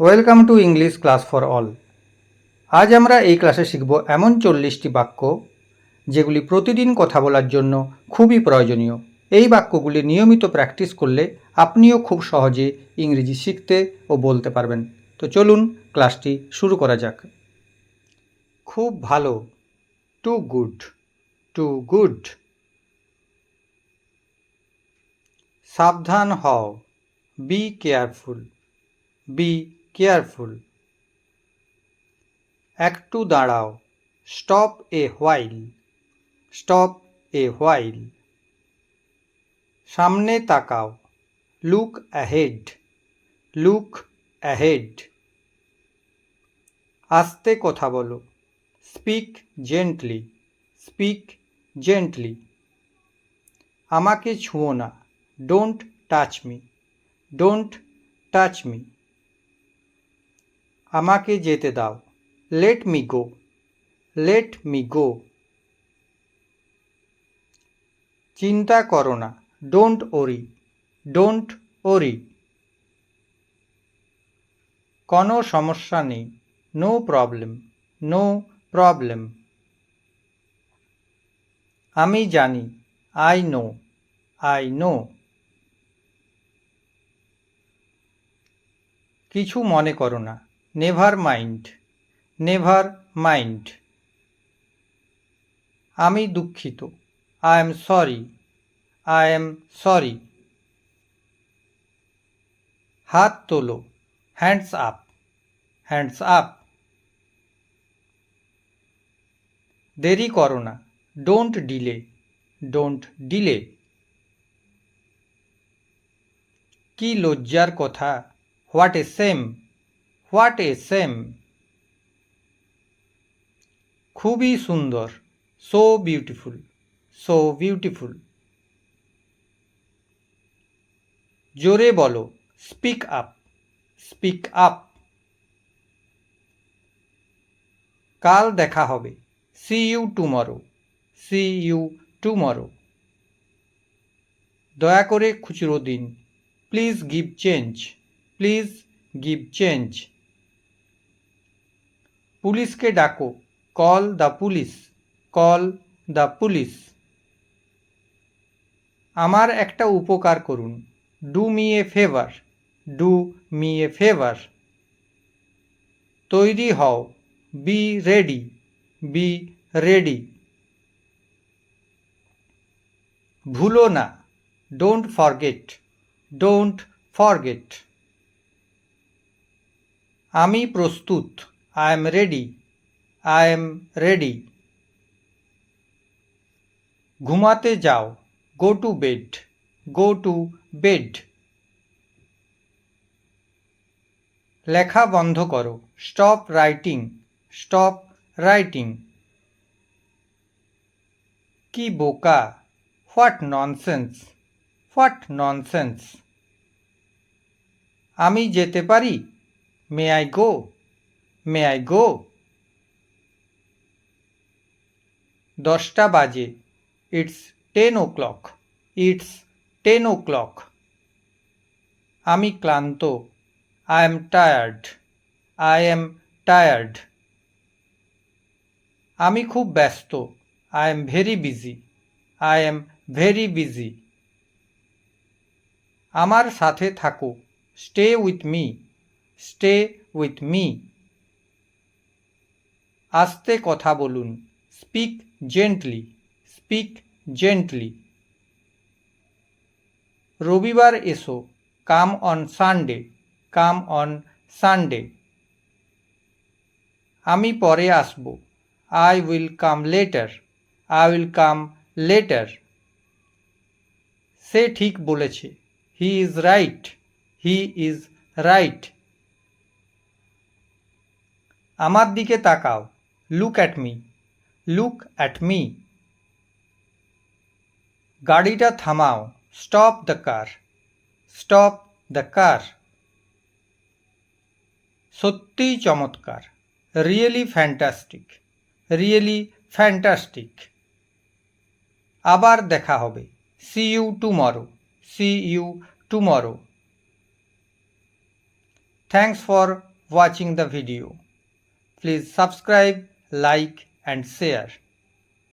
Welcome to English class for all আজ আমরা এই ক্লাসে শিখব এমন চল্লিশটি বাক্য যেগুলি প্রতিদিন কথা বলার জন্য খুবই প্রয়োজনীয়। এই বাক্যগুলি নিয়মিত প্র্যাকটিস করলে আপনিও খুব সহজে ইংরেজি শিখতে ও বলতে পারবেন। তো চলুন ক্লাসটি শুরু করা যাক। খুব ভালো। টু গুড টু গুড সাবধান হও। Be careful be careful. একটু দাঁড়াও। Stop a while. Stop a while. সামনে তাকাও। Look ahead. Look ahead. আস্তে কথা বলো। Speak gently. Speak gently. আমাকে ছুঁয়ো না। Don't touch me. Don't touch me. আমাকে যেতে দাও। Let me go let me go চিন্তা করো না। ডোন্ট ওরি ডোন্ট ওরি কোনো সমস্যা নেই। নো প্রবলেম নো প্রবলেম আমি জানি। আই নো আই নো কিছু মনে করো না। নেভার মাইন্ড নেভার মাইন্ড আমি দুঃখিত। I am sorry I am sorry হাত তোলো। হ্যান্ডস আপ হ্যান্ডস আপ দেরি করো না। ডোন্ট ডিলে ডোন্ট ডিলে কি লজ্জার কথা। What a shame what a shame? খুবই সুন্দর। So beautiful. So beautiful. জোরে বলো, স্পিক আপ। Speak up. কাল দেখা হবে। See you tomorrow. See you tomorrow. দয়া করে খুচরো দিন। Please give change. Please give change. পুলিশকে ডাকো। Call the police. Call the police. আমার একটা উপকার করুন। Do me a favour. Do me a favour. তৈরি হও। Be ready. Be ready. ভুলো না। Don't forget. Don't forget. আমি প্রস্তুত। I am ready I am ready ঘুমাতে যাও। Go to bed go to bed লেখা বন্ধ করো। স্টপ রাইটিং স্টপ রাইটিং কি বোকা। হোয়াট ননসেন্স হোয়াট ননসেন্স আমি যেতে পারি? May I go may I go দশটা বাজে। It's ten o'clock it's ten o'clock আমি ক্লান্ত। I am tired I am tired আমি খুব ব্যস্ত। I am very busy I am very busy আমার সাথে থাকো। Stay with me stay with me আস্তে কথা বলুন। স্পিক জেন্টলি স্পিক জেন্টলি রবিবার এসো come on Sunday come on Sunday আমি পরে আসব। I will come later I will come later সে ঠিক বলেছে। He is right he is right আমার দিকে তাকাও। Look at me look at me গাড়িটা থামাও stop the car stop the car সত্যিই চমৎকার রিয়েলি ফ্যান্টাস্টিক রিয়েলি ফ্যান্টাস্টিক আবার দেখা হবে see you tomorrow see you tomorrow thanks for watching the video. Please subscribe, like and share.